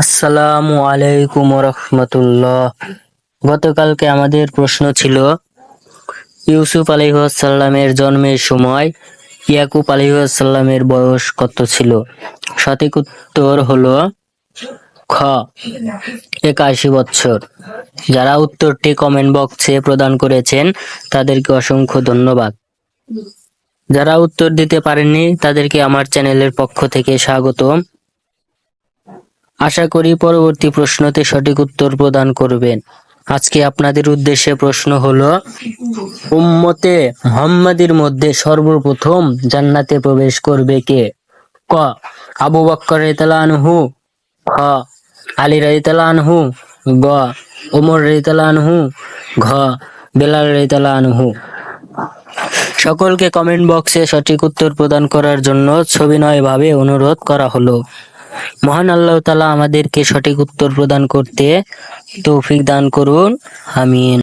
আসসালামু আলাইকুম রহমতুল্লাহ গতকালকে আমাদের প্রশ্ন ছিল, ইউসুফ আলাইসাল্লামের জন্মের সময় ইয়াকুব আলাইসাল্লামের বয়স কত ছিল? সঠিক উত্তর হলো খ, একাশি বছর যারা উত্তরটি কমেন্ট বক্সে প্রদান করেছেন, তাদেরকে অসংখ্য ধন্যবাদ। যারা উত্তর দিতে পারেননি, তাদেরকে আমার চ্যানেলের পক্ষ থেকে স্বাগতম। আশা করি পরবর্তী প্রশ্নতে সঠিক উত্তর প্রদান করবেন। আজকে আপনাদের উদ্দেশ্যে প্রশ্ন হলো, উম্মতে মোহাম্মদের মধ্যে সর্বপ্রথম জান্নাতে প্রবেশ করবে কে? ক, আবু বক্কর রেতালানহু খ, আলী রাইতালানহু গ ওমর রেতালানহু ঘ, বেলাল রেতালানহু সকলকে কমেন্ট বক্সে সঠিক উত্তর প্রদান করার জন্য সবিনয়ভাবে অনুরোধ করা হলো। মহান আল্লাহ তালা আমাদেরকে সঠিক উত্তর প্রদান করতে তৌফিক দান করুন। আমিন।